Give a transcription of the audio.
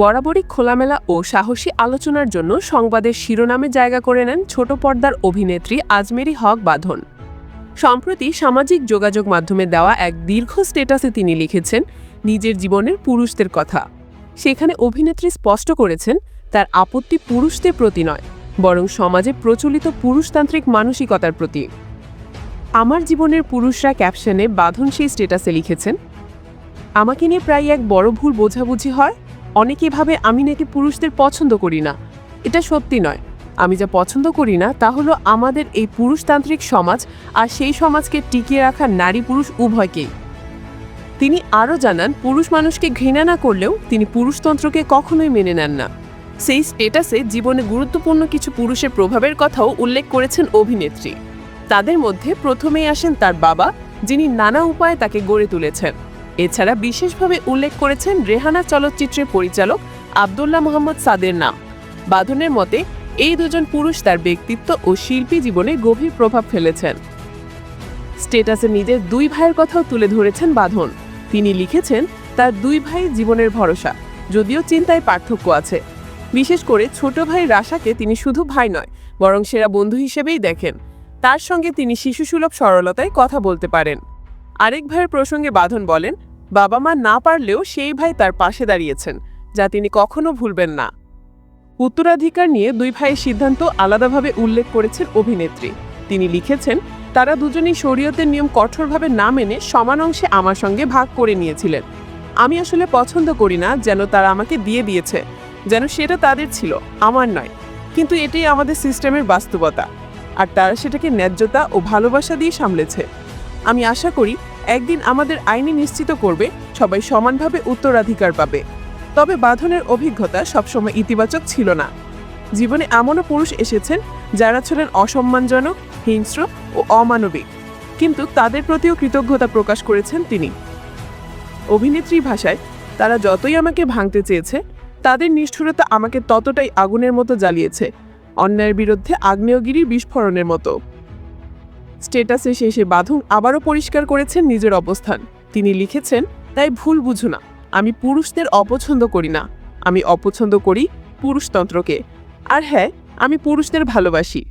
বরাবরই খোলামেলা ও সাহসী আলোচনার জন্য সংবাদের শিরোনামে জায়গা করে নেন ছোট পর্দার অভিনেত্রী আজমেরি হক বাঁধন। সম্প্রতি সামাজিক যোগাযোগ মাধ্যমে দেওয়া এক দীর্ঘ স্টেটাসে তিনি লিখেছেন, নিজের জীবনের পুরুষদের কথা। সেখানে অভিনেত্রী স্পষ্ট করেছেন, তার আপত্তি পুরুষদের প্রতি নয়, বরং সমাজে প্রচলিত পুরুষতান্ত্রিক মানসিকতার প্রতি। আমার জীবনের পুরুষরা ক্যাপশনে বাঁধন সেই স্টেটাসে লিখেছেন, আমাকে নিয়ে প্রায় এক বড় ভুল বোঝাবুঝি হয়। অনেকে ভাবে আমি নাকি পুরুষদের পছন্দ করি না। এটা সত্যি নয়। আমি যা পছন্দ করি না, তা হলো আমাদের এই পুরুষতান্ত্রিক সমাজ আর সেই সমাজকে টিকিয়ে রাখা নারী পুরুষ উভয়কেই। তিনি আরও জানান, পুরুষ মানুষকে ঘৃণা না করলেও তিনি পুরুষতন্ত্রকে কখনোই মেনে নেন না। সেই স্টেটাসে জীবনে গুরুত্বপূর্ণ কিছু পুরুষের প্রভাবের কথাও উল্লেখ করেছেন অভিনেত্রী। তাদের মধ্যে প্রথমেই আসেন তার বাবা, যিনি নানা উপায়ে তাকে গড়ে তুলেছেন। এছাড়া বিশেষভাবে উল্লেখ করেছেন রেহানা চলচ্চিত্রের পরিচালক আবদুল্লাহ মোহাম্মদ সাদের নাম। বাঁধনের মতে, এই দুজন পুরুষ তার ব্যক্তিত্ব ও শিল্পী জীবনে গভীর প্রভাব ফেলেছেন। স্টেটাসে নিজের দুই ভাইয়ের কথাও তুলে ধরেছেন বাঁধন। তিনি লিখেছেন, তার দুই ভাই জীবনের ভরসা, যদিও চিন্তায় পার্থক্য আছে। বিশেষ করে ছোট ভাই রাশাকে তিনি শুধু ভাই নয়, বরং সেরা বন্ধু হিসেবেই দেখেন। তার সঙ্গে তিনি শিশুসুলভ সরলতায় কথা বলতে পারেন। আরেক ভাইয়ের প্রসঙ্গে বাঁধন বলেন বাবা মা না পারলেও সেই ভাই তার পাশে দাঁড়িয়েছেন, যা তিনি কখনো ভুলবেন না। উত্তরাধিকার নিয়ে দুই ভাইয়ের সিদ্ধান্ত আলাদাভাবে উল্লেখ করেছেন অভিনেত্রী। তিনি লিখেছেন, তারা দুজনেই শরীয়তের নিয়ম কঠোরভাবে না মেনে সমান অংশে আমার সঙ্গে ভাগ করে নিয়েছিলেন। আমি আসলে পছন্দ করি না যেন তারা আমাকে দিয়ে দিয়েছে, যেন সেটা তাদের ছিল, আমার নয়। কিন্তু এটাই আমাদের সিস্টেমের বাস্তবতা। আর তারা সেটাকে ন্যায্যতা ও ভালোবাসা দিয়ে সামলেছে। আমি আশা করি একদিন আমাদের আইনি নিশ্চিত করবে, সবাই সমানভাবে উত্তরাধিকার পাবে। তবে বাঁধনের অভিজ্ঞতা সবসময় ইতিবাচক ছিল না। জীবনে এমনও পুরুষ এসেছেন, যারা ছিলেন অসম্মানজনক, হিংস্র ও অমানবিক। কিন্তু তাদের প্রতিও কৃতজ্ঞতা প্রকাশ করেছেন তিনি। অভিনেত্রী ভাষায়, তারা যতই আমাকে ভাঙতে চেয়েছে, তাদের নিষ্ঠুরতা আমাকে ততটাই আগুনের মতো জ্বালিয়েছে। অন্যায়ের বিরুদ্ধে আগ্নেয়গিরির বিস্ফোরণের মতো। স্টেটাসে শেষে বাঁধন আবারও পরিষ্কার করেছেন নিজের অবস্থান। তিনি লিখেছেন, তাই ভুল বুঝু না। আমি পুরুষদের অপছন্দ করি না। আমি অপছন্দ করি পুরুষতন্ত্রকে। আর হ্যাঁ আমি পুরুষদের ভালোবাসি।